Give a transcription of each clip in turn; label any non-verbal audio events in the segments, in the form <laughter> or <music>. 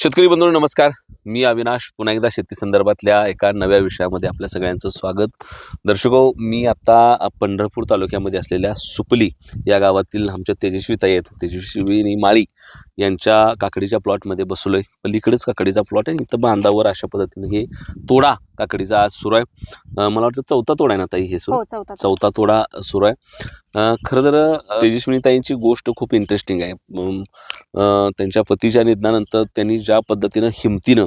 शेतकरी बंधू नमस्कार. मी अविनाश पुन्हा एकदा शेती संदर्भातल्या एका नव्या विषयामध्ये आपल्या सगळ्यांचं स्वागत. दर्शको मी आता पंढरपूर तालुक्यामध्ये असलेल्या सुपली या गावातील आमच्या तेजस्वी ताई आहेत. तेजस्वी माळी यांच्या काकडीच्या प्लॉटमध्ये बसलो आहे पलीकडेच काकडीचा प्लॉट आहे इथं बांधावर अशा पद्धतीने हे तोडा काकडीचा आज सुरू आहे. मला वाटतं चौथा तोडा आहे ना ताई हे सुरू? हो चौथा तोडा. सुरू आहे. खरं तर अं, तेजस्विनीताईंची गोष्ट खूप इंटरेस्टिंग आहे. त्यांच्या पतीच्या निधनानंतर त्यांनी ज्या पद्धतीनं हिमतीनं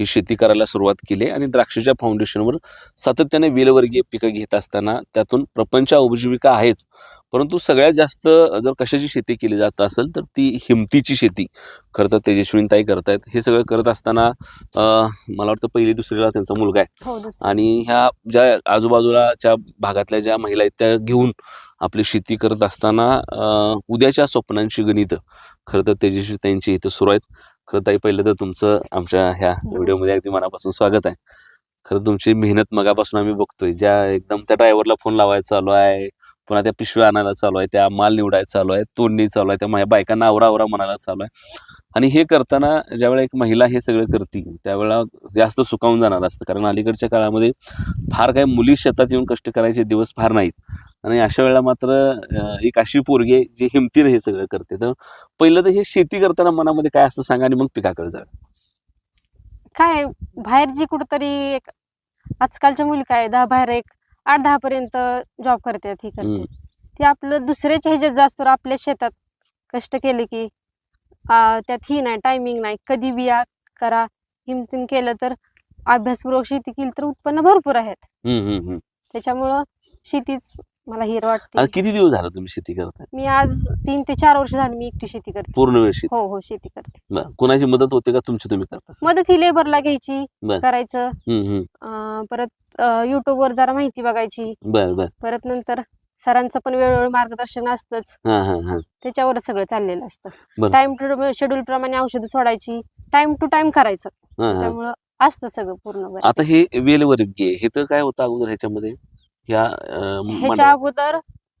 ही शेती करायला सुरुवात केली आणि द्राक्षाच्या फाउंडेशनवर सातत्याने वेलवर्गीय पिकं घेत असताना त्यातून प्रपंच उपजीविका आहेच. परंतु सगळ्यात जास्त जर कशाची शेती केली जात असेल तर ती हिमतीची शेती. खरं तर तेजस्विनीताई करतायत. हे सगळं करत असताना मला वाटतं पहिली दुसरीला त्यांचा मुलगा आहे. हो आणि ह्या ज्या आजूबाजूलाच्या भागातल्या ज्या महिला आहेत त्या घेऊन आपली शेती करत असताना उद्याच्या स्वप्नांची गणित. खरं तर तेजस्वी त्यांची इथं सुरू आहेत खरं ताई पहिलं तर तुमचं आमच्या ह्या व्हिडिओमध्ये अगदी मनापासून स्वागत आहे. खरं तुमची मेहनत मगापासून आम्ही बघतोय. ज्या एकदम त्या ड्रायव्हरला फोन लावायचा चालू आहे पुन्हा त्या पिशव्या आणायला चालू आहे त्या माल निवडायला चालू आहे तोडणी चालू आहे त्या माझ्या बायकांना आवरा आवरा म्हणायला चालू आहे. आणि हे करताना ज्यावेळेला एक महिला हे सगळं करते त्यावेळेला जास्त सुकावून जाणार असतं. कारण अलीकडच्या काळामध्ये फार काही मुली शेतात येऊन कष्ट करायचे दिवस फार नाहीत. आणि अशा वेळेला मात्र एक अशी पोरगी आहे जी हिमतीनं हे सगळं करते. तर पहिलं तर हे शेती करताना मनामध्ये काय असतं सांगा आणि मग पिकाकडे जा काय बाहेर जी कुठतरी एक आजकालच्या मुली काय दहा बाहेर एक आठ दहा पर्यंत जॉब करतात हे. करतात ते आपलं दुसऱ्याच्या ह्याच्यात जास्त आपल्या शेतात कष्ट केले की त्यात ही नाही टायमिंग नाही कधी बिया करा हिमतीन केलं तर अभ्यासपूर्वक शेती केली तर उत्पन्न भरपूर आहेत. त्याच्यामुळं शेतीच मला हिर वाटते. किती दिवस झाला तुम्ही शेती करताय? मी आज तीन ते चार वर्ष झाली मी एकटी शेती करते. पूर्ण वेळ शेती? हो हो शेती करते. बरं. कोणाची मदत होते का तुमची तुम्ही करता मदत ही लेबरला घ्यायची बर. करायचं. हम्म, हम्म. अं, परत युट्यूब वर जरा माहिती बघायची. बर बर. परत नंतर सरांचं पण वेळोवेळी मार्गदर्शन असतंच. हा हा हा. त्याच्यावर सगळं चाललेलं असतं. बरं. टाइम टू शेड्यूल प्रमाणे औषधं सोडायची टाइम टू टाइम करायचं. हा, हा. त्याच्यामुळं असतं सगळं पूर्ण बरं. आता हे वेलवर्गीय हे तर काय होतं अगोदर ह्याच्यामध्ये? ह्या अं, ह्याच्या मांडव- अगोदर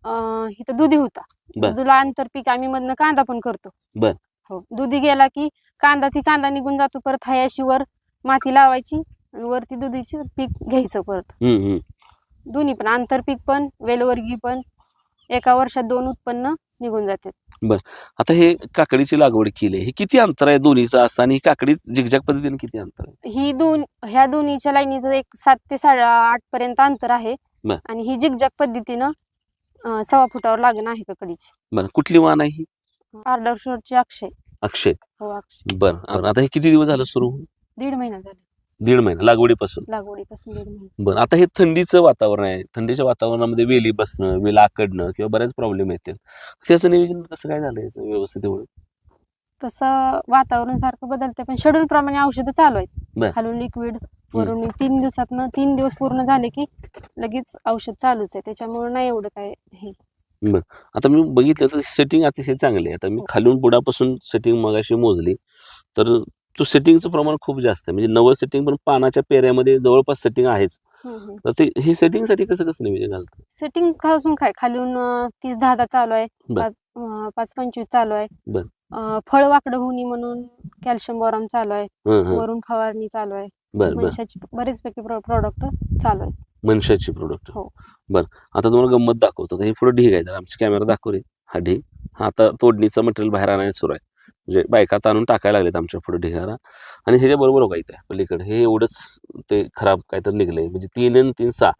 अं, इथं दुधी होता. बर. दुधीला आंतरपीक आम्ही मधनं कांदा पण करतो. बर. हो दुधी गेला की कांदा ती कांदा निघून जातो परत हायाशी वर माती लावायची आणि वरती दुधीची पीक घ्यायचं परत. हम्म, हम्म. दोन्ही पण आंतरपीक पण वेलवर्गी पण एका वर्षात दोन उत्पन्न निघून जातात. आता हे काकडीची लागवड केली हे किती अंतर आहे दोन्हीचं असं आणि ही काकडी झिकझॅक पद्धतीने किती अंतर आहे? ही दोन ह्या दोन्हीच्या लाईनीचं एक सात ते साडे आठ पर्यंत अंतर आहे. बर. आणि ही जिगजॅग पद्धतीनं अं, सव्वा फुटावर लागण आहे ककडीची बरं कुठली वाण आहे ही? शोटचे अक्षय. अक्षय. हो अक्षय. बरं बरं. आता हे किती दिवस झालं सुरू? दीड महिना झाला. दीड महिना लागवडीपासून? लागवडीपासून दीड महिना. बरं आता हे थंडीचं वातावरण आहे. थंडीच्या वातावरणामध्ये वेली बसणं वेल आकडणं किंवा बरेच प्रॉब्लेम येतात त्याचं नियोजन कसं काय झालं याचं व्यवस्थित एवढं? तसं वातावरण सारखं बदलतं पण शेड्यूल प्रमाणे औषधं चालू बर. आहेत खालून लिक्विड वरून तीन दिवसातनं तीन दिवस पूर्ण झाले की लगेच औषध चालूच आहे. त्याच्यामुळे नाही एवढं काय हे. आता मी बघितलं तर सेटिंग अतिशय चांगली आहे. आता मी खालून बुडापासून सेटिंग मगाशी मोजली तर तो सेटिंगचं प्रमाण खूप जास्त आहे. म्हणजे नवं सेटिंग पण पानाच्या पेऱ्यामध्ये जवळपास सेटिंग आहेच. तर ते हे सेटिंगसाठी कसं कसं नियोजन घालतं सेटिंग खासून काय? खालून अं, तीस दहा दहा चालू आहे. बर. पाच अं, पाच पंचवीस चालू आहे. बर. अं, फळ वाकडं होणी म्हणून कॅल्शियम बोराम चालू आहे. हं, हं. वरून फवारणी चालू आहे. बरं बरं. मनशाची प्रॉडक्ट चालू मनशाची प्रोडक्ट हो. बरं. आता तुम्हाला गंमत दाखवतो. आता हे पुढे ढीग आहे. जरा आमचा कॅमेरा दाखव रे हा ढीग. हा आता तोडणीचं मटेरियल बाहेर आणायला सुरू आहे. म्हणजे बायका आता आणून टाकायला लागलेत आमच्या पुढे ढिगारा. आणि ह्याच्या बरोबर हो इथे पलीकडे. हे एवढंच ते खराब काहीतरी निघलंय. म्हणजे तीन आणि तीन सहा.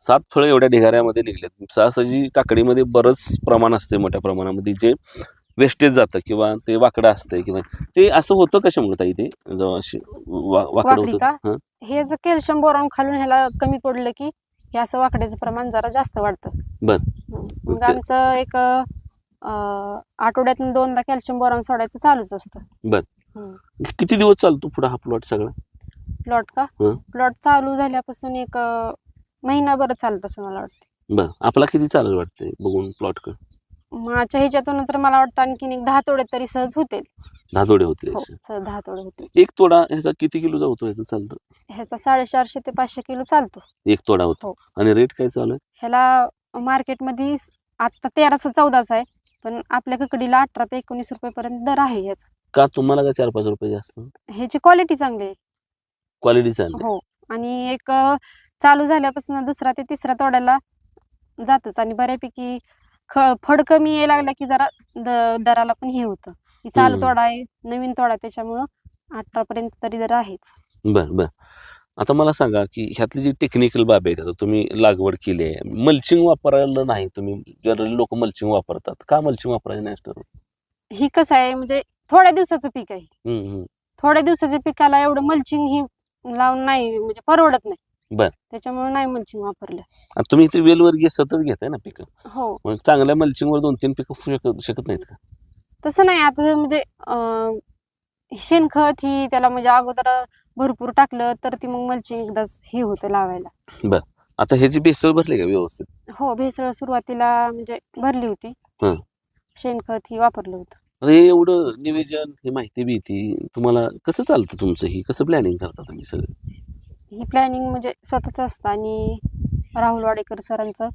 सात फळं एवढ्या ढिगाऱ्यामध्ये निघलेत. सहसाजी काकडीमध्ये बरंच प्रमाण असते मोठ्या प्रमाणामध्ये. जे वेस्टेज जातं किंवा ते वाकडं असतंय किंवा ते असं होतं कशामुळे ताई ते? जेव्हा अशी वा- वाकडं वाकडी होतं? का? हं? हे जर कॅल्शियम बोरान खालून ह्याला कमी पडलं की हे असं वाकड्याचं प्रमाण जरा जास्त वाढतं. बर. हं. मग आमचं एक अं, आठवड्यातून दोनदा कॅल्शियम बोरान सोडायचं चालूच असतं. किती दिवस चालतो पुढे हा प्लॉट सगळा? प्लॉट का? हं. प्लॉट चालू झाल्यापासून एक अं, महिनाभर चालत असं मला वाटतं. बरं. आपला किती चालेल वाटतंय बघून प्लॉट कर माझ्या ह्याच्यातून तर मला वाटतं आणखीन एक दहा तोडे तरी सहज होतील. दहा तोडे होते हो सहज दहा तोडे होतील. एक तोडा ह्याचा किती किलो होतो ह्याचं चालतं? ह्याचा साडेचारशे ते पाचशे किलो चालतो. एक तोडा होतो. हो. आणि रेट काय चालू आहे? ह्याला मार्केटमध्ये आत्ता तेराशे चौदाचा आहे पण आपल्या ककडीला अठरा ते एकोणीस रुपयेपर्यंत दर आहे याचा का तुम्हाला का चार पाच रुपये जास्त? ह्याची क्वालिटी चांगली आहे. क्वालिटी चांगली हो. आणि एक अ, चालू झाल्यापासून दुसरा ते तिसरा तोड्याला जातच आणि बऱ्यापैकी फड कमी यायला लागला की जरा द दराला पण हे होतं. की चालू. तोडा आहे नवीन तोडा त्याच्यामुळं अठरा पर्यंत तरी जरा आहेच. बर बर. आता मला सांगा की ह्यातली जी टेक्निकल बाब आहेत आता तुम्ही लागवड केली आहे मल्चिंग वापरायला नाही तुम्ही जनरली लोक मल्चिंग वापरतात का मल्चिंग वापरायचं नाही ही कसं आहे म्हणजे थोड्या दिवसाचं पीक आहे. थोड्या दिवसाच्या पिकाला एवढं मल्चिंग ही लावून नाही म्हणजे परवडत नाही. बर. त्याच्यामुळे नाही मल्चिंग वापरलं. आणि तुम्ही इथे वेलवर्गीय सतत घेताय ना पिकं? हो. मग चांगल्या मल्चिंगवर दोन तीन पिकं शकत शकत नाहीत का? तसं नाही आता म्हणजे अं, शेणखत ही त्याला म्हणजे अगोदर भरपूर टाकलं तर ती मग मल्चिंग एकदाच हे होतं लावायला. आता ह्याची बेसळ भरली का व्यवस्थित? हो भेसळ सुरुवातीला म्हणजे भरली होती. हं. शेणखत ही वापरलं होतं. आता हे एवढं निवेदन ही माहिती भीती तुम्हाला कसं चालतं तुमचं? ही कसं प्लॅनिंग करता तुम्ही सगळं? ही प्लॅनिंग म्हणजे स्वतःच असतं आणि राहुल वाडेकर सरांचं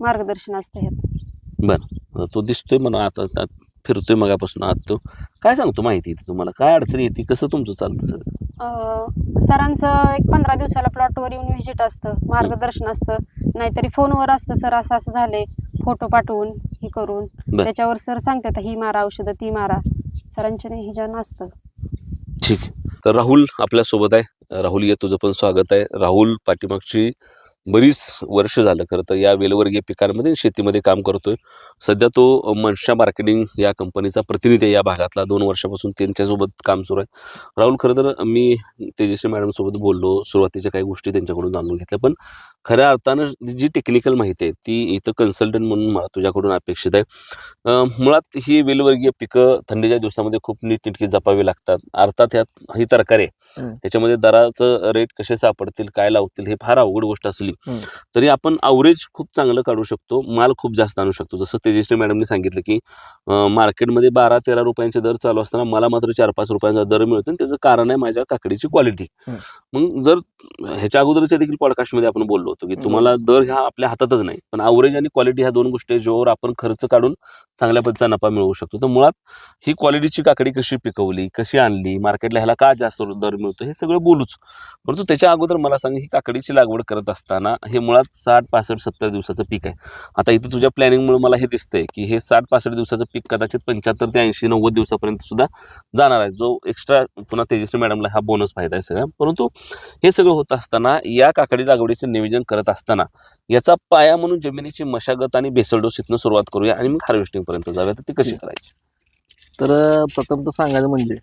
मार्गदर्शन असतं ह्यात. आता तो दिसतोय म्हणा आता आता फिरतोय मगापासून आत तो. काय सांगतो माहिती इथे तुम्हाला? काय अडचण येते? कसं तुमचं चालतं अं, सरांचं एक पंधरा दिवसाला प्लॉटवर येऊन व्हिजिट असतं मार्गदर्शन असतं. नाहीतरी फोनवर असतं सर असं असं झालंय. फोटो पाठवून हे करून. बर. त्याच्यावर सर सांगतात ही मारा औषधं ती मारा. सरांच्या ह्याच्यानं असतं ठीक. तर राहुल आपल्यासोबत आहे. राहुल ये तुझं पण स्वागत आहे. राहुल पाठीमागची बरीच वर्ष झालं खरं तर या वेलवर्गीय पिकांमध्ये शेतीमध्ये काम करतोय. सध्या तो मनशा मार्केटिंग या कंपनीचा प्रतिनिधी आहे या भागातला. दोन वर्षापासून त्यांच्यासोबत काम सुरू आहे. राहुल खरं तर मी तेजश्री मॅडमसोबत बोललो सुरुवातीच्या काही गोष्टी त्यांच्याकडून जाणून घेतल्या. पण खऱ्या अर्थानं जी टेक्निकल माहिती आहे ती इथं कन्सल्टंट म्हणून मला तुझ्याकडून अपेक्षित आहे. मुळात ही वेलवर्गीय पिकं थंडीच्या दिवसामध्ये खूप नीटनेटकी जपावी लागतात. अर्थात ह्यात ही तरकारी आहे. त्याच्यामध्ये दराचं रेट कसे सापडतील काय लावतील हे फार अवघड गोष्ट असली तरी आपण अवरेज खूप चांगलं काढू शकतो. माल खूप जास्त आणू शकतो. जसं तेजश्री मॅडमनी सांगितलं की मार्केटमध्ये बारा तेरा रुपयांचे दर चालू असताना मला मात्र चार पाच रुपयांचा दर मिळतो आणि त्याचं कारण आहे माझ्या काकडीची क्वालिटी मग जर ह्याच्या अगोदरच्या देखील पॉडकास्टमध्ये आपण बोललो होतो की तुम्हाला दर ह्या आपल्या हातातच नाही पण अवरेज आणि क्वालिटी ह्या दोन गोष्टी ज्यावर आपण खर्च काढून चांगल्या पद्धतीचा नफा मिळवू शकतो. तर मुळात ही क्वालिटीची काकडी कशी पिकवली कशी आणली मार्केटला ह्याला का जास्त दर मिळतो हे सगळं बोलूच. परंतु त्याच्या अगोदर मला सांग ही काकडीची लागवड करत असताना हे मुळात साठ पासष्ट सत्तर दिवसाचं पीक आहे. आता इथे तुझ्या प्लॅनिंगमुळे मला हे दिसतंय की हे साठ पासष्ट दिवसाचं पीक कदाचित पंच्याहत्तर ते ऐंशी नव्वद दिवसापर्यंत सुद्धा जाणार आहे. जो एक्स्ट्रा पुन्हा तेजस्वी मॅडमला हा बोनस फायदा आहे सगळा. परंतु हे सगळं होत असताना या काकडी लागवडीचं नियोजन करत असताना याचा पाया म्हणून जमिनीची मशागत आणि बेसळडोस इथनं सुरुवात करूया आणि मग हार्वेस्टिंग पर्यंत जाऊया. तर ती कशी. करायची? तर प्रथम तर सांगायचं म्हणजे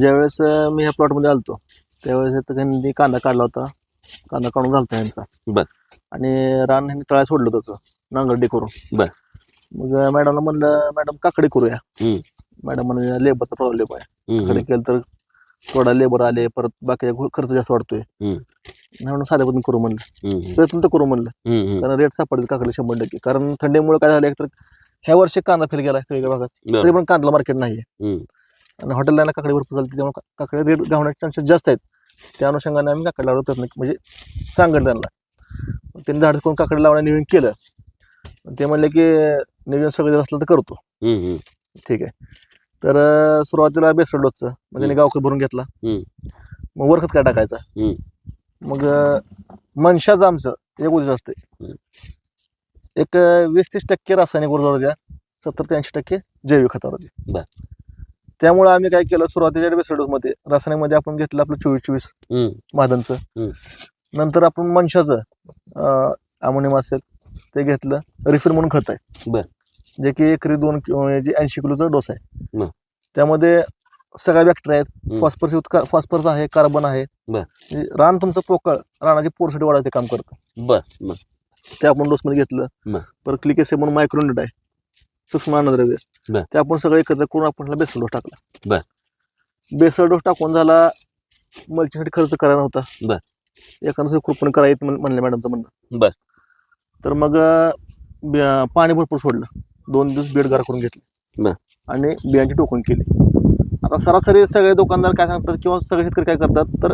ज्यावेळेस मी ह्या प्लॉटमध्ये आलतो त्यावेळेस त्यांनी कांदा काढला होता. कांदा काढून घालता यांचा. बर. आणि रान ह्यांनी तळ्यात सोडलं त्याचं नांगरडी करून. बर. मग मॅडमला म्हणलं मॅडम काकडे करूया. मॅडम म्हणे लेबरचा प्रॉब्लेम आहे. काकडे केलं तर थोडा लेबर आले परत बाकीचा खर्च जास्त वाढतोय. म्हणून साध्या पद्धतीने करू म्हणलं. प्रयत्न तर करू म्हणलं. कारण रेट सापडतील काकडे शंभर टक्के. कारण थंडीमुळे काय झालं तर ह्या वर्षी कांदा फेल गेला वेगळ्या भागात. तरी. पण कांदा मार्केट नाही. आणि हॉटेल लाईनला काकडे भरपूर चालते त्यामुळे काकडे रेट घालण्याचे चान्सेस जास्त आहेत. त्या अनुषंगाने आम्ही काकडे लावला प्रयत्न म्हणजे सांगत त्यांना. त्यांनी धाडस करून काकडे लावणं नियोजन केलं. ते म्हणले की नियोजन सगळं असलं तर करतो. ठीक आहे. तर सुरुवातीला बेसड डोसचं. मग त्यांनी गावखत भरून घेतला. मग वरखत काय टाकायचा. मग मनशाचं आमचं एक उद्देश असते. एक वीस तीस टक्के रासायनिक ऊर्जावर द्या. सत्तर ते ऐंशी टक्के जैविक खतावर द्या. त्यामुळे आम्ही काय केलं सुरुवातीच्या बेसडोसमध्ये रासायनिकमध्ये आपण घेतलं आपलं चोवीस चोवीस हम्म. नंतर आपण मनशाचं अमोनियम असेल ते घेतलं रिफिल म्हणून खत आहे. जे की एकरी दोन ऐंशी किलोचा डोस आहे. त्यामध्ये सगळ्या बॅक्टेरिया आहेत. फॉस्फरस फॉस्फरस आहे कार्बन आहे. रान तुमचं पोकळ रानाची पोरसाठी वाढायचं काम करतं. ते आपण डोसमध्ये घेतलं. बर. परत क्लिक एसे म्हणून मायक्रोनेट आहे. सूक्ष्म अन्नद्रव्य. ते आपण सगळं एकत्र करून आपण बेसल डोस टाकला. बेसल डोस टाकून झाला मल्चीसाठी खर्च करायला नव्हता. एखादं कृपण करायचं म्हण- म्हणले मॅडमचं म्हणणं बर. तर मग पाणी भरपूर सोडलं दोन दिवस बेड गार करून घेतले. आणि बियांची टोकन केली आता सरासरी सगळे दुकानदार काय सांगतात किंवा सगळे शेतकरी काय करतात तर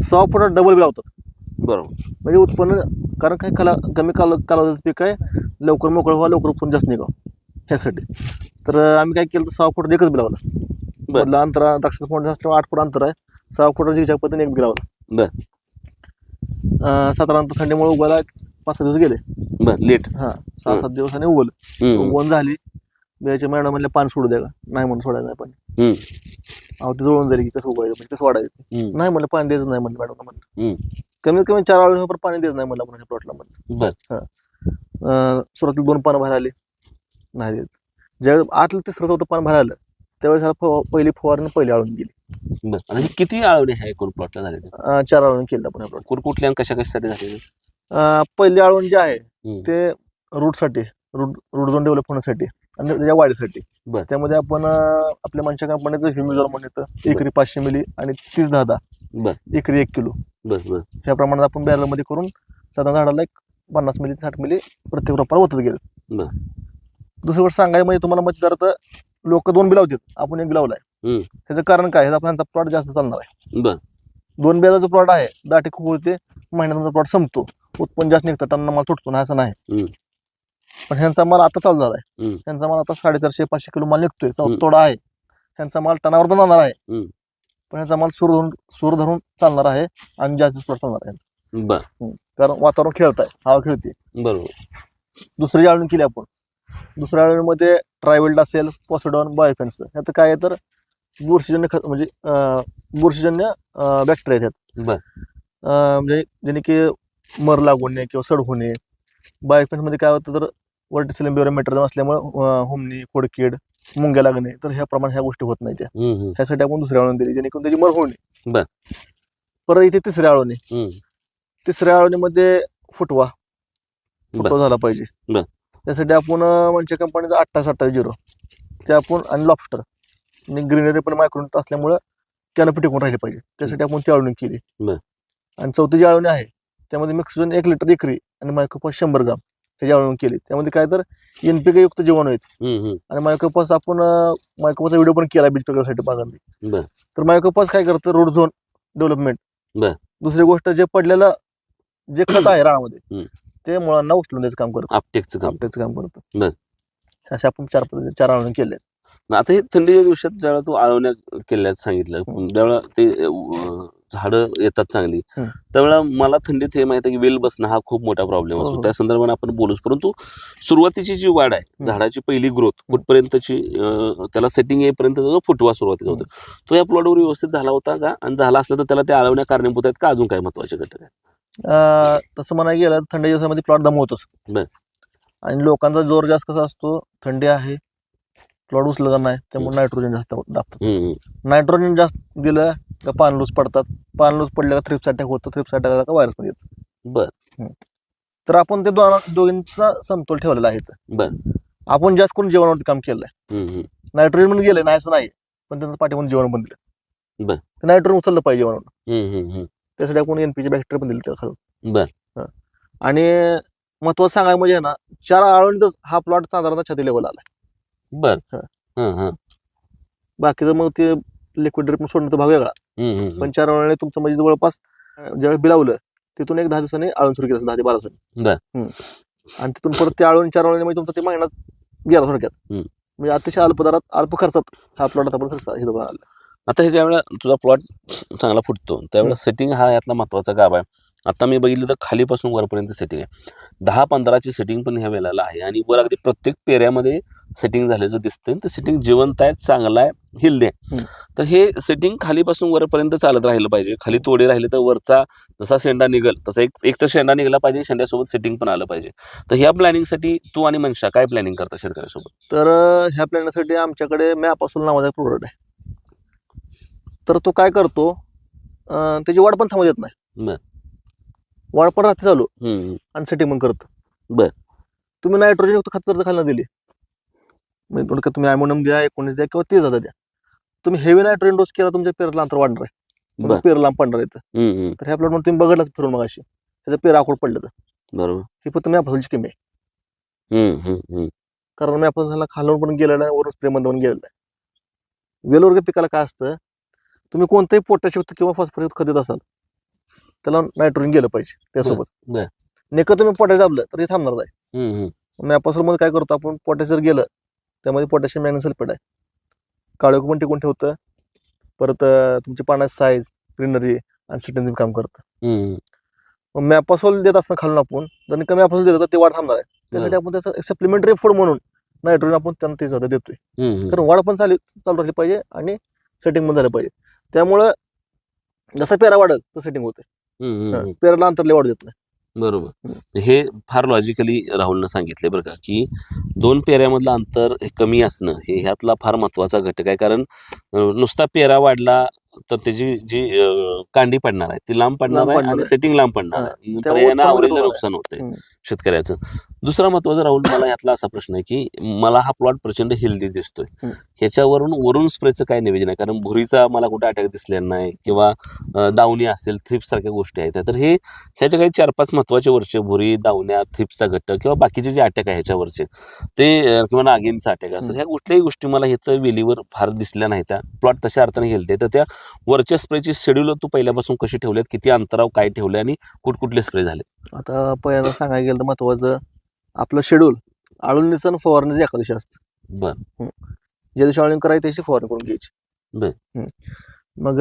सहा फुटात डबल बी लावतात बरोबर म्हणजे उत्पन्न कारण काही काला कमी काल कालावधीत पीक आहे लवकर मोकळं व्हा लवकर उत्पन्न जास्त निघावं ह्यासाठी. तर आम्ही काय केलं तर सहा फुट एकच बिलावला. बर. मधलं अंतर द्राक्षाचं फोड असल्यामुळे आठ फूट अंतर आहे सहा फुट झिकझॅक पद्धतीने एक बिलावला बर. अं, साधारणतः थंडीमुळे एक पाच सहा दिवस गेले. बर लेट. हा सहा सात दिवस आणि उगवलं. उगवण झाली. बियाच्या मॅडम म्हणले पाणी सोडू द्या का? नाही म्हणून सोडायचं नाही पाणी. अहो ते जुळून जाईल की कसं उगायचं म्हणजे कसं वाढायचं नाही म्हणलं पाणी द्यायचं नाही म्हणलं मॅडम म्हणलं. कमीत कमी चार आळूवर पाणी द्यायचं नाही म्हणलं आपण प्लॉटला म्हणलं. बर. अं, सुरुवातीला दोन पानं बाहेर आले. नाही देत. ज्यावेळेस आतलं तिसरं चौथं पान आलं त्यावेळेस ह्याला फव- पहिली फवारणी पहिली आळून गेली. बर. हे किती आळवणे आहे एकूण प्लॉटला झाले अं, चार आळून केलं आपण कुठ कुठल्या आणि कशा कशासाठी झाले पहिली आळून जे आहे हम्म. ते रूटसाठी रूट रूट झोन डेव्हलप होण्यासाठी आणि त्याच्या वाढीसाठी. बर. त्यामध्ये आपण अं, आपल्या मंच्या कंपनीचं ह्युमिझॉल म्हणतं एकरी पाचशे मिली आणि तीस दहा दहा. एकरी एक किलो. बर बर. ह्या प्रमाणात आपण बॅरलमध्ये करून साधारण झाडाला एक पन्नास मिली साठ मिली प्रत्येक रोपाला होतच गेलं. बर. दुसरी गोष्ट सांगायला म्हणजे तुम्हाला मग तर लोक दोन बिलावतात आपण एक बिलावलाय हम्म. त्याचं कारण काय? ह्याचा आपला प्लॉट जास्त चालणार आहे. बर. दोन बियाचा जो प्लॉट आहे. दाटी खूप होते महिन्यात प्लॉट संपतो. उत्पन्न जास्त निघतं टन्ना माल तुटतो ना असं नाही. हम्म. पण ह्यांचा माल आता चालू झाला आहे. हम्म. ह्यांचा माल आता साडेचारशे पाचशे किलो माल निघतोय. तो- हम्म. तोडा आहे. ह्यांचा माल टनावर पण जाणार आहे. हम्म. पण ह्यांचा माल सूर धरून सूर धरून चालणार आहे आणि जास्त प्लॉट चालणार आहे. बर. कारण वातावरण खेळत आहे हवा खेळते. बरोबर. दुसरी जाळून केली आपण दुसऱ्या जाळूनमध्ये ट्रायवेल्ड असेल पॉसिडॉन बायोफेन्स यात काय आहे तर बुरशीजन्य खत म्हणजे बुरशीजन्य बॅक्टेरिया आहेत म्हणजे ज्याने की मर नये किंवा सड होणे बायोफेन्समध्ये काय होतं तर वर्टिसिलम ब्युरोमेट्रिझम असल्यामुळे हुमणी खोडकीड मुंग्या लागणे तर ह्या प्रमाणे ह्या गोष्टी होत नाही त्या. ह्यासाठी आपण दुसऱ्या आळून दिली जेणेकरून त्याची मर होणे. परत इथे तिसऱ्या हम्म. तिसऱ्या आळवणीमध्ये फुटवा. फुटवा झाला पाहिजे. त्यासाठी आपण म्हणजे कंपनीचा अठ्ठावीस अठ्ठावीस झिरो. ते आपण आणि लॉबस्टर. आणि ग्रीनरी पण मायक्रोन असल्यामुळं कॅनोपी टिकून राहिली पाहिजे. त्यासाठी आपण ती आळवणी केली. आणि चौथी जी आळवणी आहे त्यामध्ये मिक्सजून एक लिटर एकरी आणि मायक्रोपॉस शंभर ग्राम त्याची आळवणी केली. त्यामध्ये काय तर एनपीके युक्त जीवन आहेत. आणि मायक्रोपॉस आपण मायक्रोपॉसचा व्हिडिओ पण केला बीज प्रकारसाठी बागांनी तर मायक्रोपॉस काय करतं? Root zone development. दुसरी गोष्ट जे पडलेलं जे खत <clears throat> आहे रानामध्ये हम्म. ते मुळांना उचलून द्यायचं काम करतं. आपटेकचं काम. आपल्याचं काम करतं. बर. असे आपण चार पद्धती चार आणून केले मग आता हे थंडीच्या दिवसात ज्यावेळेला तू आळवण्या केल्यात सांगितलं हम्म. ज्यावेळेला ते अं, झाडं येतात चांगली हम्म. त्यावेळेला मला थंडीत हे माहिती आहे की वेल बसणं हा खूप मोठा प्रॉब्लेम हो, असतो. हो. त्या संदर्भात आपण बोलूच. परंतु सुरुवातीची जी वाढ आहे हम्म. झाडाची पहिली ग्रोथ कुठपर्यंतची अं, त्याला सेटिंग येईपर्यंत जो फुटवा सुरुवातीचा होतो. तो या प्लॉटवर व्यवस्थित झाला होता का? आणि झाला असला तर त्याला ते आळवण्या कारणीभूत आहेत का? अजून काय महत्त्वाचे घटक आहेत? अं, तसं म्हणायला गेलं तर थंडी दिवसामध्ये प्लॉट दमवतोच बर. आणि लोकांचा जोर जास्त कसा असतो थंडी आहे प्लॉट उचलला नाही त्यामुळे नायट्रोजन जास्त हम्म, हम्म. नायट्रोजन जास्त दिलं का पान लूज पडतात पान लूज पडलं का थ्रिप्स अटॅक होतो थ्रिप्स अटॅक झाला का व्हायरसमध्ये येतो बर तर आपण ते दोन दोघींचा समतोल ठेवलेला आहे इथं. बर आपण जास्त करून जेवणावरती काम केलंय हम्म, हम्म. नायट्रोजन पण गेले नाही असं नाही पण त्यांचं पाठीमध्ये जेवण पण दिलं बर. नायट्रोजन उचललं पाहिजे जेवण हम्म, हम्म, हम्म. त्यासाठी आपण एनपीचे बॅक्टेरिया पण दिले त्या खालून बर आणि महत्वाचं सांगायचं म्हणजे ना चार आळवणीतच हा प्लॉट साधारणतः छाती लेवल आला बर हा. हं, हं. बाकीचं मग ते लिक्विड ड्रिप सोडण्याचा भाग वेगळा. पण चार आळवणी तुमचं म्हणजे जवळपास अं, ज्यावेळेस बिलावलं तिथून एक दहा दिवसांनी आळून सुरू केलं दहा ते बारा दिवसांनी बर हम्म. आणि तिथून परत ते आळून चार आळवणी म्हणजे तुमचं ते महिन्यात गेला थोडक्यात हम्म. म्हणजे अतिशय अल्प दरात अल्प खर्चात हा प्लॉट आपण सक्सेस हे आला आता हे ज्यावेळेला तुझा प्लॉट चांगला फुटतो त्यावेळेला सेटिंग हा यातला महत्त्वाचा गाभ आहे. आता मी बघितलं तर खालीपासून वरपर्यंत सेटिंग आहे. दहा पंधराची सेटिंग पण ह्या वेळेला आहे आणि वर अगदी प्रत्येक पेऱ्यामध्ये सेटिंग झाल्याचं दिसतंय. ते सेटिंग जिवंत आहे चांगलं आहे हिल्दे. तर हे सेटिंग खालीपासून वरपर्यंत चालत राहिलं पाहिजे. खाली तोडे राहिले तर वरचा जसा शेंडा निघल तसा एक एक तर शेंडा निघाला पाहिजे शेंड्यासोबत सेटिंग पण आलं पाहिजे. तर ह्या प्लॅनिंगसाठी तू आणि मनशा काय प्लॅनिंग करता शेतकऱ्यासोबत? तर ह्या प्लॅनसाठी आमच्याकडे मॅपासून नावाचा एक प्रोडक्ट आहे. तर तो काय करतो अं, त्याची वाढ पण थांबू देत नाही. बर. वाढ पण राहते चालू. हम्म, आणि सेटिंग पण करतं. बर. तुम्ही नायट्रोजन युक्त खत जर खालना दिली. म्हणजे थोडक्यात तुम्ही अमोनियम द्या एकोणीस द्या किंवा तीस हजार द्या. तुम्ही हेवी नायट्रोजन डोस केला तुमच्या पेरला अंतर वाढणार आहे. बर. पेर लांब पडणार आहे हम्म, हम्म. तर ह्या प्लॉटमध्ये तुम्ही बघितलं फिरून मग अशी त्याचं पेर आखूड पडलं तर. बरोबर. ही फक्त मॅपासूनची किमी आहे. हम्म, हम्म, हम्म. कारण खालून पण गेलेलं आहे वरून स्प्रेमध्ये पण गेलेलं आहे. वेलवर्ग पिकाला काय असतं? तुम्ही कोणतंही पोटॅशियुक्त किंवा फॉस्फरयुक्त खत देत असाल त्याला नायट्रोजन गेलं पाहिजे त्यासोबत. नेकं तुम्ही पोटॅश दाबलं तर हे थांबणार नाही. मॅपासून मध्ये काय करतो आपण पोटॅश जर गेलं त्यामध्ये पोटॅशियम मॅग्नेशियम सल्फेट आहे. काळोख पण टिकून ठेवतं. परत तुमची पाण्याची साईज ग्रीनरी आणि सिटिंग काम करतं. मग मॅपासोल देत असताना खालून आपण जर कमी मॅपासोल दिलं तर ते वाढ थांबणार आहे. त्यासाठी आपण त्याचं सप्लिमेंटरी फूड म्हणून नायट्रोजन आपण त्यांना ते जादा देतोय. कारण वाढ पण चालू चालू राहिली पाहिजे आणि सेटिंग पण झालं पाहिजे. त्यामुळं जसं पेरा वाढेल तर सेटिंग होते हम्म. पेराला अंतरले वाढ देत नाही. बरोबर. हे फार लॉजिकली राहुलनं सांगितले बरं का की दोन पेऱ्यामधलं अंतर हे कमी असणं हे ह्यातला फार महत्त्वाचा घटक आहे. कारण अं, नुसता पेरा वाढला तर त्याची जी अं, कांडी पडणार आहे ती लांब पडणार लांब आहे पडणार आणि आहे. सेटिंग लांब पडणार हा. आहे यानं उत्पन्न आवरेजला होणार आहे. नुकसान हम्म. शेतकऱ्याचं दुसरा महत्त्वाचा राहुल मला यातला असा प्रश्न आहे की मला हा प्लॉट प्रचंड हेल्दी दिसतोय हम्म. ह्याच्यावरून वरून स्प्रेचं काय नियोजन आहे कारण भुरीचा मला कुठे अटॅक दिसलेला नाही किंवा अं, दावणी असेल थ्रिप्स सारख्या गोष्टी आहेत तर हे ह्याच्या काही चार पाच महत्त्वाचे वरचे भुरी दावण्या थ्रिप्सचा घट्ट किंवा बाकीचे जे अटॅक आहे ह्याच्यावरचे ते अं, किंवा नागिनचा अटॅक असेल ह्या कुठल्याही गोष्टी मला इथं वेलीवर फार दिसल्या नाही त्या प्लॉट तशा अर्थाने हेल्दी तर त्या वरच्या स्प्रेची शेड्यूल तू पहिल्यापासून कशी ठेवलेत? किती अंतराव काय ठेवले आणि कुठकुठले स्प्रे झाले आता पहिल्यांदा सांगायला गेलं तर महत्वाचं आपलं शेड्यूल. आळूनीचं आणि फवारणीचं एका दिवशी असतं. बर. ज्या दिवशी आळूणी करायची त्याची फवारणी करून घ्यायची. बर. मग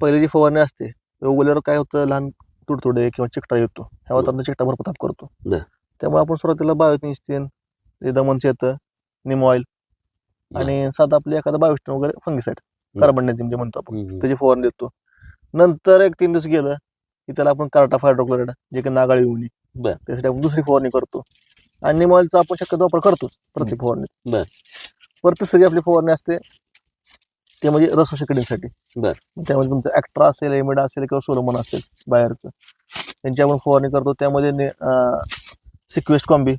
पहिली जी फवारणी असते उगवल्यावर काय होतं? लहान तुडतुडे किंवा चिकटा येतो. ह्या वातावरणात चिकटा भरपूर ताप करतो. त्यामुळे आपण सुरुवातीला बायोतीन तीन दमनचं येतं निम ऑइल आणि साधा आपले एखादा बायोस्टिन वगैरे फंगिसाईड कार्बन जे म्हणतो आपण. त्याची फवारणी देतो. नंतर एक तीन दिवस गेलं की त्याला आपण कार्टा हायड्रोक्लोराईड जे की नागाळी बर. त्यासाठी आपण दुसरी फवारणी करतो. आणि निमॉइलचा आपण शक्यतो वापर करतो प्रत्येक फवारणीत. बर. परत तिसरी आपली फवारणी असते ते म्हणजे रस शेकडीसाठी. बर. त्यामध्ये तुमचं ऍक्ट्रा असेल एमिडा असेल किंवा सोलोमन असेल बाहेरचं. त्यांची आपण फवारणी करतो त्यामध्ये सिक्वेस्ट कॉम्बी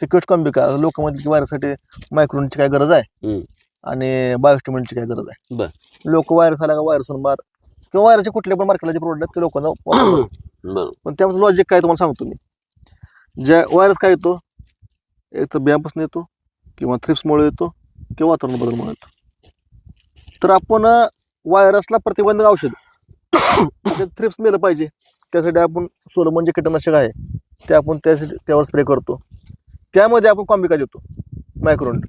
सिक्वेस्ट कॉम्बी का? लोक म्हणतील की व्हायरससाठी मायक्रोनची काय गरज आहे. आणि बायोस्टिमेंटची काय गरज आहे? बर. लोक व्हायरस आला का व्हायरस मार. किंवा व्हायरसचे कुठले पण मार्केटला जे प्रोडक्ट ते लोकांना वापरतात. <coughs> पण त्यामध्ये लॉजिक काय तुम्हाला सांगतो मी. ज्या व्हायरस काय येतो एक तर बियापासून येतो किंवा थ्रिप्समुळे येतो किंवा वातावरण बदलमुळे येतो. तर आपण व्हायरसला प्रतिबंधक औषध. थ्रिप्स मेलं पाहिजे. त्यासाठी आपण सोलोमन जे कीटकनाशक आहे. ते आपण त्यासाठी त्यावर स्प्रे करतो. त्यामध्ये आपण कॉम्बिका देतो? मायक्रोन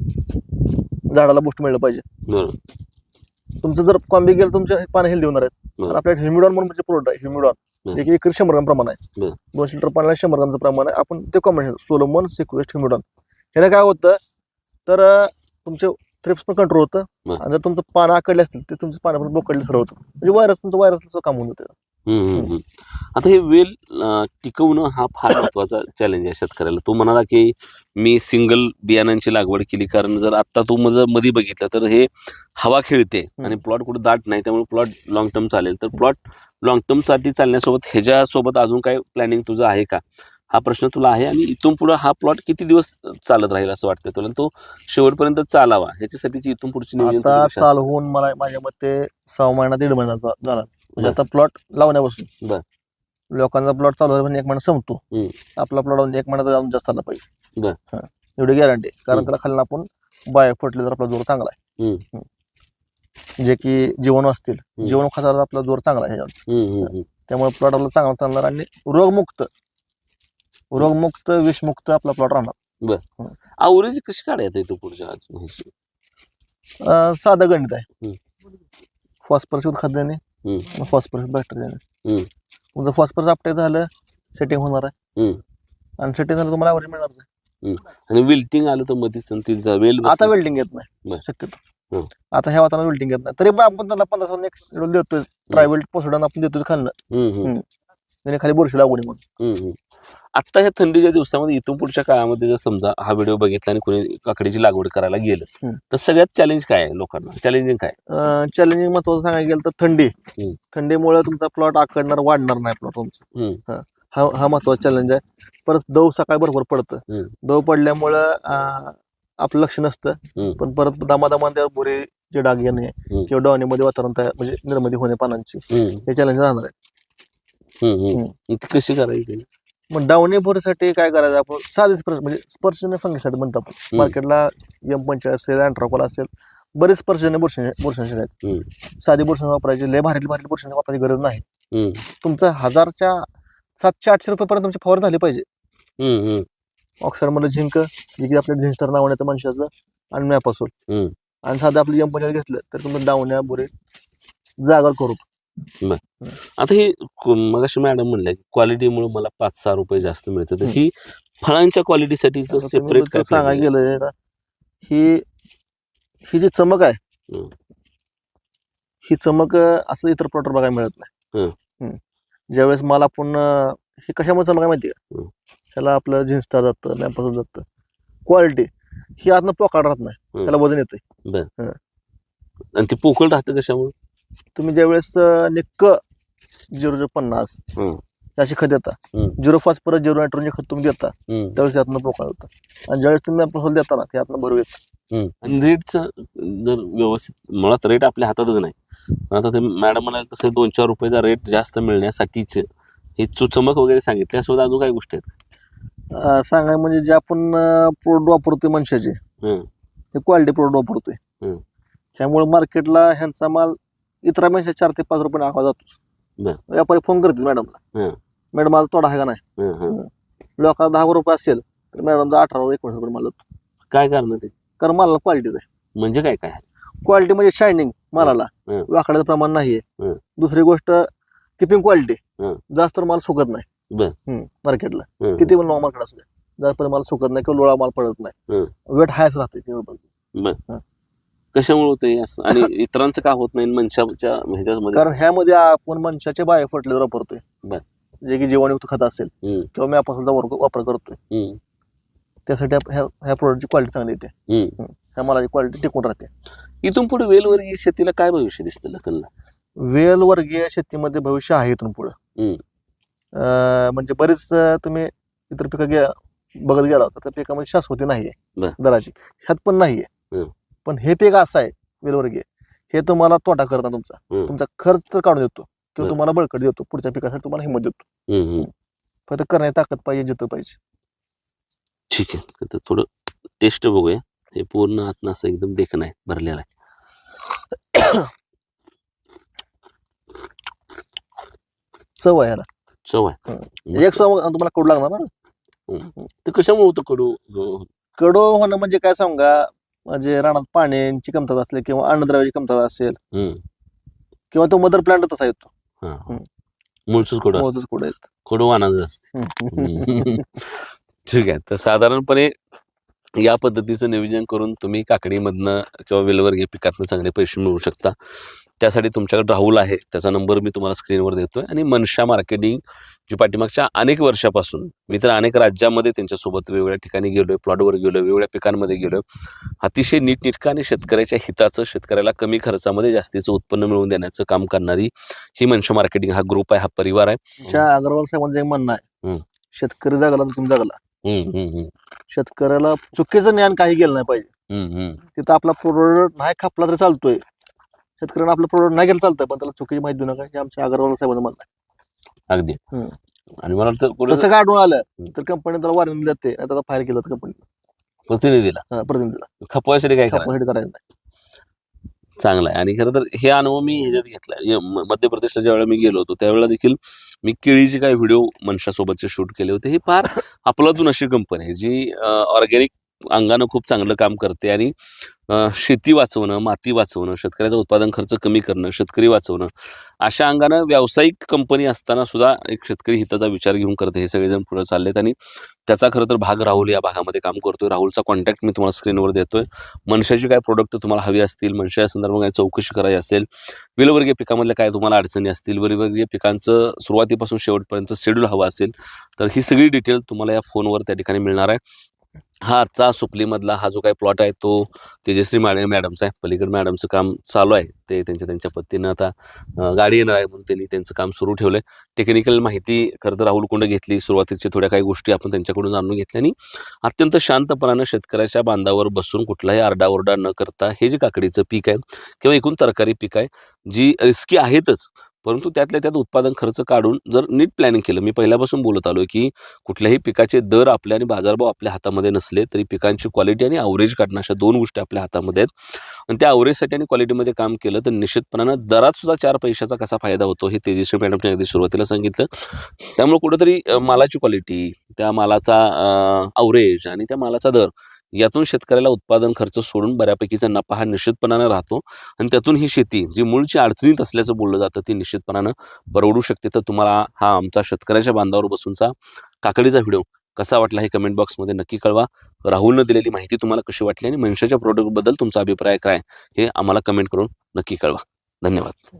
झाडाला बुस्ट मिळलं पाहिजे. बरोबर तुमचं जर कॉम्बी गेलं तुमच्या पानं हेल्दी होणार आहेत. बरं. आणि आपल्याकडे ह्युमिडॉन म्हणून म्हणजे प्रोडक्ट आहे ह्युमिडॉन बरं. जे की एकरी शंभर ग्राम प्रमाण आहे. बरं. दोनशे लिटर पाण्याला शंभर ग्रामचं प्रमाण आहे. आपण ते कॉम्बिनेशन सोलोमन सिक्वेस्ट ह्युमिडॉन ह्याने काय होतं? तर अं, तुमचे थ्रिप्स पण कंट्रोल होतं. बरं. आणि जर तुमचं पानं आकडले असतील ते तुमचं पानं पण बोकडले सरळ होतं. म्हणजे व्हायरस तुमचं व्हायरसचं काम होऊन जातं. हम्म, हम्म. आता हे वेल अं, टिकवणं हा फार महत्त्वाचा चॅलेंज आहे शेतकऱ्याला. तो म्हणाला की मी सिंगल बियाणांची लागवड केली कारण जर आता तू माझं मध्ये बघितलं तर हे हवा खेळते आणि प्लॉट कुठे दाट नाही त्यामुळे प्लॉट लॉंग टर्म चालेल. तर प्लॉट लॉंग टर्मसाठी चालण्यासोबत ह्याच्यासोबत अजून काय प्लॅनिंग तुझं आहे का? हा प्रश्न तुला आहे आणि इथून पुढे हा प्लॉट किती दिवस चालत राहील असं वाटतं तुला तो शेवटपर्यंत चालावा ह्याच्यासाठीची इथून पुढची नियोजन आता होऊन मला माझ्या मते सहा महिना दीड महिना झाला म्हणजे. आता प्लॉट लावण्यापासून बरं. लोकांचा प्लॉट चालू आहे म्हणजे एक महिना संपतो हम्म. आपला प्लॉट एक महिना जाऊन जास्त आला पाहिजे बरं. हा. एवढी गॅरंटी कारण हम्म. त्याला खाली आपण बाय फर्टिलायझर आपला जोर चांगला आहे हम्म. हम्म. जे की जीवाणू असतील. जीवाणू खताचा आपला जोर चांगला आहे ह्याच्यावर हम्म, हम्म, हम्म. त्यामुळे प्लॉट आपला चांगला चालणार आणि रोगमुक्त रोगमुक्त विषमुक्त आपला प्लॉट राहणार. आवरेज कशी काढायचं इथं पुढच्या आज? अं, साधं गणित आहे. फॉस्फरस खाद्याने हम्म. फॉस्फरस बॅक्टेरियाने हम्म. तुमचं फॉस्फरस अपटेक झालं सेटिंग होणार आहे. आणि सेटिंग झालं तुम्हाला ॲव्हरेज मिळणार नाही आणि विल्टिंग आलं तर मध्येच आणि तिचा वेल आता. वेल्डिंग येत नाही. बरं. शक्यतो. हं. आता ह्या वातावरणात वेल्डिंग येत नाही. तरी पण आपण त्यांना पंधरा एक शेड्यूल देतोय. ट्रायवेल पोसडून आपण देतोय खाल्लं हम्म, हम्म, त्याने खाली बुरशी लागू नये म्हणून. हम्म, हम्म. आता ह्या थंडीच्या दिवसामध्ये इथून पुढच्या काळामध्ये जर समजा हा व्हिडिओ बघितला आणि कोणी काकडीची लागवड करायला गेलं. तर सगळ्यात चॅलेंज काय आहे लोकांना चॅलेंजिंग काय चॅलेंजिंग महत्वाचं सांगायला गेलं तर थंडी. थंडीमुळे तुमचा प्लॉट आकडणार वाढणार नाही प्लॉट तुमचा. हा. हा महत्त्वाचा चॅलेंज आहे परत दव सकाळी बरोबर पडतं. दव पडल्यामुळं आपलं लक्ष नसतं. पण परत दामादामा त्यावर बुरे जे डाग येणे. किंवा डॉनीमध्ये वातावरण तयार म्हणजे निर्मिती होणे पानांची हे चॅलेंज राहणार आहे कशी करायची मग डावणी बोरीसाठी काय करायचं आपण साधे स्पर्श म्हणजे स्पर्शने फंगीसाठी म्हणतो आपण. मार्केटला एम पंचाळीस असेल अँट्राकोल असेल बरेच स्पर्शने बुरशी बुरशी आहेत. साधी बुरशी वापरायची लय भारी भारी बुरशी वापरायची गरज नाही तुमचं हजारच्या सातशे आठशे रुपयेपर्यंत तुमची फवार झाली पाहिजे हम्म. ऑक्साईडमधलं झिंक जे की आपल्या झिंस्टर नावाने येतं मनुष्याचं आणि मॅपासून. आणि साधं आपलं एम घेतलं तर तुम्ही डावण्या बुरे जागर करू आता ही मग मॅडम म्हणल्या की क्वालिटीमुळे मला पाच सहा रुपये जास्त मिळतं तर ही फळांच्या तुम्ही सेपरेट काय planning गेलं ही ही जी चमक आहे. ही. चमक असं इतर प्लॉटर बघायला मिळत नाही. ज्यावेळेस मला आपण हे कशामुळे चमक आहे माहिती. का? ह्याला आपलं झिंस्टार जातं मॅपासून जातं. क्वालिटी ही आतनं पोकाळ राहत नाही. त्याला वजन येते? आणि ते पोकळ राहतं कशामुळे? तुम्ही ज्यावेळेस निक्क झिरो झिरो पन्नास. हे अशी खत देता. झिरो पाच परत झिरो नायट्रोजन खत तुम्ही देता. त्यावेळेस त्यातनं पोकाळ होतं आणि ज्यावेळेस तुम्ही मॅपासून देता ना ते आतनं भरू येतं. आणि रेटचं जर व्यवस्थित मुळात रेट आपल्या हातातच नाही पण आता ते मॅडम म्हणाले तसं दोन चार रुपयाचा रेट जास्त मिळण्यासाठीच हे चु- चमक वगैरे सांगितले असं अजून काही गोष्टी आहेत अं, सांगाय म्हणजे जे आपण प्रोडक्ट वापरतोय मनुष्याचे हम्म. ते क्वालिटी प्रोडक्ट वापरतोय. त्यामुळे मार्केटला ह्यांचा माल इतरपेक्षा चार ते पाच रुपये आवाज जातो. व्यापारी फोन करतील मॅडमला. मॅडम माझा तोडा आहे का नाही. लोकांना दहा रुपये असेल तर मॅडमचा अठरा एकोणीस रुपये माल काय कारण ते? कारण मालाला क्वालिटीच आहे. म्हणजे काय काय? क्वालिटी म्हणजे शायनिंग मालाला. वाकड्याचं प्रमाण नाहीये. दुसरी गोष्ट किपिंग क्वालिटी. जास्त माल सुकत नाही. मार्केटला किती पण मार्केट असू द्या. जास्त माल सुकत नाही किंवा लोळा माल पडत नाही. वेट हायच राहते. कशामुळे होतं असं आणि इतरांचं का होत नाही? मनशाच्या ह्याच्यामध्ये? कारण ह्यामध्ये आपण मनुष्याचे बायो फर्टिलायझर वापरतोय. जे की जीवाणुयुक्त खत असेल किंवा मी आपण वापर करतोय. त्यासाठी ह्या प्रोडक्टची क्वालिटी चांगली येते. ह्या मालाची क्वालिटी टिकून राहते. इथून पुढे वेलवर्गीय शेतीला काय भविष्य दिसतं लखनला वेल वर्गीय शेतीमध्ये भविष्य आहे इथून पुढं. म्हणजे बरेच तुम्ही इतर पिकं बघत गेला होता. त्या पिकामध्ये शाश्वती नाहीये. दराची. ह्यात पण नाहीये. पण हे पीक असं आहे वेलवर्गीय हे तुम्हाला तोटा करता तुमचा. तुमचा खर्च तर काढून देतो. किंवा. तुम्हाला बळकट देतो. पुढच्या पिकासाठी तुम्हाला हिंमत देतो. फक्त करण्याची ताकद पाहिजे जिथं पाहिजे. ठीक आहे. तर थोडं टेस्ट बघूया. हे पूर्ण आतनं असं एकदम देखणं आहे भरलेलं आहे. चव आहे चव आहे. एक सव तुम्हाला कडू लागणार ना? ते कशामुळे होतं कडू? कडू होणं म्हणजे काय सांगा म्हणजे रानात पाण्याची कमतरता असली किंवा अन्नद्रव्याची कमतरता असेल किंवा तो मदर प्लांट तसा येतो. हम्म. मोजच कुठे कडू असते? हम्म. <laughs> ठीक आहे. तर साधारणपणे या पद्धतीचं नियोजन करून तुम्ही काकडीमधनं किंवा वेलवर्गीय पिकातनं चांगले पैसे मिळवू शकता. त्यासाठी तुमच्याकडे राहुल आहे. त्याचा नंबर मी तुम्हाला स्क्रीनवर देतोय. आणि मनशा मार्केटिंग जी पाठीमागच्या अनेक वर्षापासून मी तर अनेक राज्यामध्ये त्यांच्यासोबत वेगवेगळ्या ठिकाणी गेलोय प्लॉटवर गेलोय वेगवेगळ्या पिकांमध्ये गेलोय. अतिशय नीटनेटकं आणि शेतकऱ्याच्या हिताचं शेतकऱ्याला कमी खर्चामध्ये जास्तीचं उत्पन्न मिळवून देण्याचं काम करणारी ही मनशा मार्केटिंग हा ग्रुप आहे हा परिवार आहे. अग्रवाल साहेबांचं एक म्हणणं आहे. शेतकरी जगला तर तुम्ही जगला. शेतकऱ्याला चुकीचं ज्ञान काही गेलं नाही पाहिजे. तिथं आपला प्रोडक्ट नाही खापला तरी चालतोय. शेतकऱ्यांना आपलं प्रोडक्ट नाही गेलं चालतंय पण त्याला चुकीची माहिती देऊ नका हे आमच्या अग्रवाल साहेबांचं म्हणणं आहे. अगदी. हम्म. आणि मला वाटतं कुठं तसं आढळून आलं. तर कंपनी त्याला वॉर्निंग देते त्याला फायर केलं कंपनी प्रतिनिधीला. प्रतिनिधीला. खपवायसाठी काय छापासाठी करायचं नाही. चांगला आहे. आणि खरं तर हे अनुभव मी ह्याच्यात घेतलाय. म- मध्य प्रदेशला ज्यावेळेला मी गेलो होतो त्यावेळेला देखील मी केळीचे काही व्हिडिओ मनशासोबतचे शूट केले होते. ही फार <laughs> आपलातून अशी कंपनी आहे जी ऑर्गॅनिक अंगानं खूप चांगलं काम करते आणि शेती वाचवणं माती वाचवणं शेतकऱ्याचा उत्पादन खर्च कमी करणं शेतकरी वाचवणं अशा अंगानं व्यावसायिक कंपनी असताना सुद्धा एक शेतकरी हिताचा विचार घेऊन करते. हे सगळेजण पुढे चाललेत आणि त्याचा खरं तर भाग राहुल या भागामध्ये काम करतोय. राहुलचा कॉन्टॅक्ट मी तुम्हाला स्क्रीनवर देतोय. मनशाची काय प्रोडक्ट तुम्हाला हवी असतील मनशा संदर्भात काही चौकशी करायची असेल विलवर्गीय पिकामधल्या काय तुम्हाला अडचणी असतील विलवर्गीय पिकांचं सुरुवातीपासून शेवटपर्यंत शेड्यूल हवं असेल तर ही सगळी डिटेल तुम्हाला या फोनवर त्या ठिकाणी मिळणार आहे. हा आजचा सुपलीमधला हा जो काही प्लॉट आहे तो तेजश्री मॅडम मॅडमचा आहे. पलीकडे मॅडमचं काम चालू आहे. ते त्यांच्या त्यांच्या पत्तीनं आता गाडी येणार आहे म्हणून त्यांनी त्यांचं काम सुरू ठेवलं आहे टेक्निकल माहिती खरं तर राहुल कुंड घेतली. सुरुवातीच्या थोड्या काही गोष्टी आपण त्यांच्याकडून जाणून घेतल्या आणि अत्यंत शांतपणानं शेतकऱ्याच्या बांधावर बसून कुठलाही आरडाओरडा न करता हे जे काकडीचं पीक आहे किंवा एकूण तरकारी पीक आहे जी रिस्की आहेतच परंतु त्यातल्या त्यात उत्पादन खर्च काढून जर नीट प्लॅनिंग केलं मी पहिल्यापासून बोलत आलो की कुठल्याही पिकाचे दर आपल्या आणि बाजारभाव आपल्या हातामध्ये नसले तरी पिकांची क्वालिटी आणि अवरेज काढणं अशा दोन गोष्टी आपल्या हातामध्ये आहेत. आणि त्या अवरेजसाठी आणि क्वालिटीमध्ये काम केलं तर निश्चितपणानं दरात सुद्धा चार पैशाचा कसा फायदा होतो हे तेजस्वी मॅडमने अगदी सुरुवातीला सांगितलं. त्यामुळे कुठंतरी मालाची क्वालिटी त्या मालाचा अवरेज आणि त्या मालाचा दर यातून शेतकऱ्याला उत्पादन खर्च सोडून बऱ्यापैकीचा नफा हा निश्चितपणानं राहतो. आणि त्यातून ही शेती जी मूळची अडचणीत असल्याचं बोललं जातं ती निश्चितपणानं बरवडू शकते. तर तुम्हाला हा आमचा शेतकऱ्याच्या बांधावर बसूनचा काकडीचा व्हिडिओ कसा वाटला हे कमेंट बॉक्समध्ये नक्की कळवा. राहुलनं दिलेली माहिती तुम्हाला कशी वाटली आणि मनशाच्या प्रोडक्टबद्दल तुमचा अभिप्राय काय हे आम्हाला कमेंट करून नक्की कळवा. धन्यवाद.